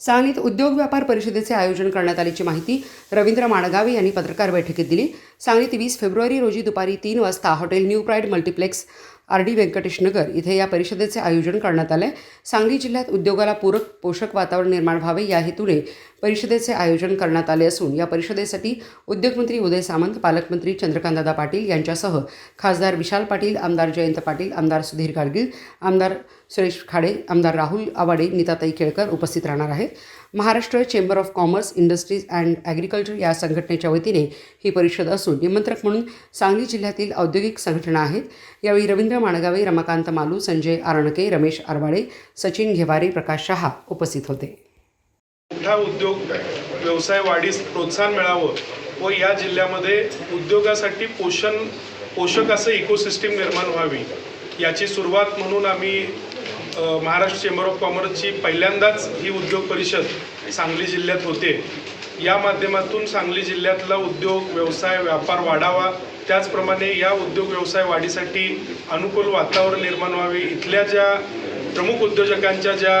सांगलीत उद्योग व्यापार परिषदेचे आयोजन करण्यात आल्याची माहिती रवींद्र माणगावे यांनी पत्रकार बैठकीत दिली. सांगलीत वीस फेब्रुवारी रोजी दुपारी तीन वाजता hotel new pride multiplex R D Venkatesh Nagar इथे या परिषदेचे आयोजन करण्यात आले. सांगली जिल्ह्यात उद्योगाला पूरक पोषक वातावरण निर्माण व्हावे या हेतूने परिषदेचे आयोजन करण्यात आले असून या परिषदेसाठी उद्योगमंत्री उदय सामंत पालकमंत्री चंद्रकांतदादा पाटील यांच्यासह खासदार विशाल पाटील आमदार जयंत पाटील आमदार सुधीर गाडगीळ आमदार सुरेश खाडे आमदार राहुल आवाडे नीताताई केळकर उपस्थित राहणार आहेत. Maharashtra chamber of commerce industries and agriculture या संघटनेच्या वतीने ही परिषद असून निमंत्रक म्हणून सांगली जिल्ह्यातील औद्योगिक संघटना आहेत. यावेळी रवींद्र माणगावे रमाकांत मालू संजय आरणके रमेश आरवाडे सचिन घेवारे प्रकाश शहा उपस्थित होते. मोठा उद्योग व्यवसाय वाढीस प्रोत्साहन मिळावं व या जिल्ह्यामध्ये उद्योगासाठी पोषण पोषक असं इकोसिस्टीम निर्माण व्हावी याची सुरुवात म्हणून आम्ही महाराष्ट्र चेंबर ऑफ कॉमर्सची पहिल्यांदाच ही उद्योग परिषद सांगली जिल्ह्यात होते. या माध्यमातून सांगली जिल्ह्यातला उद्योग व्यवसाय व्यापार वाढावा त्याचप्रमाणे या उद्योग व्यवसाय वाढीसाठी अनुकूल वातावरण निर्माण व्हावे इथल्या ज्या प्रमुख उद्योजकांच्या ज्या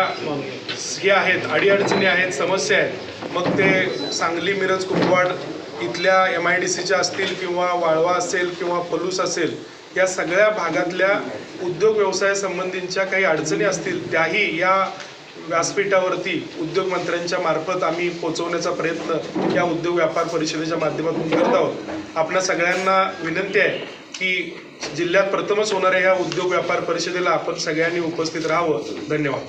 हे आहेत अडीअडचणी आहेत समस्या आहेत मग ते सांगली मिरज कुपवाड इथल्या एम आय डी सीच्या असतील किंवा वाळवा असेल किंवा पलूस असेल या सगळ्या भागातल्या उद्योग व्यवसायासंबंधीच्या काही अडचणी असतील त्याही या व्यासपीठावरती उद्योगमंत्र्यांच्या मार्फत आम्ही पोचवण्याचा प्रयत्न या उद्योग व्यापार परिषदेच्या माध्यमातून करत आहोत. आपल्या सगळ्यांना विनंती आहे की जिल्ह्यात प्रथमच होणाऱ्या या उद्योग व्यापार परिषदेला आपण सगळ्यांनी उपस्थित राहावं. धन्यवाद.